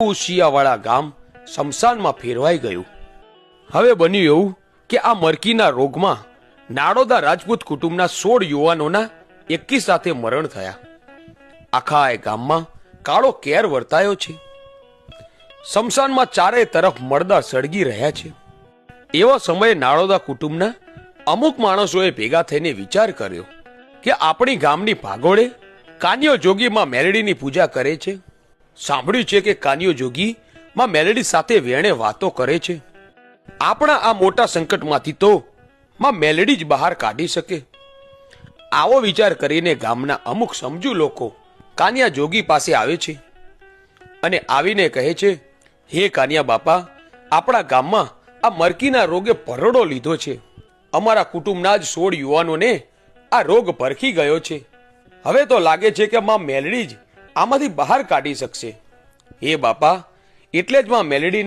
શિયાવાળા ગામ શમશાનમાં ફેરવાઈ ગયું. હવે બન્યું એવું કે આ મરકીના રોગમાં નાડોદા રાજપૂત કુટુંબના સોળ યુવાનોના એકી સાથે મરણ થયા. આખા એ ગામમાં કાળો કેર વર્તાયો છે. શમશાનમાં ચારે તરફ મળદા સળગી રહ્યા છે. એવા સમયે નાળોદા કુટુંબના અમુક માણસોએ ભેગા થઈને વિચાર કર્યો કે આપણી ગામની ભાગોળે કાન્યો જોગીમાં મેરડીની પૂજા કરે છે. સાંભળ્યું છે કે કાનિયો જોગી માં મેલડી સાથે વેણે વાતો કરે છે. આપણા આ મોટા સંકટમાંથી તો માં મેલડી જ બહાર કાઢી શકે. આવો વિચાર કરીને ગામના અમુક સમજુ લોકો કાનિયા જોગી પાસે આવે છે અને આવીને કહે છે, હે કાનિયા બાપા, આપણા ગામમાં આ મરકીના રોગે ભરડો લીધો છે. અમારા કુટુંબના જ સોળ યુવાનોને આ રોગ પરખી ગયો છે. હવે તો લાગે છે કે માં મેલડી જ આમાંથી બહાર કાઢી શકશે. હે બાપા એટલે જ માં મેલડી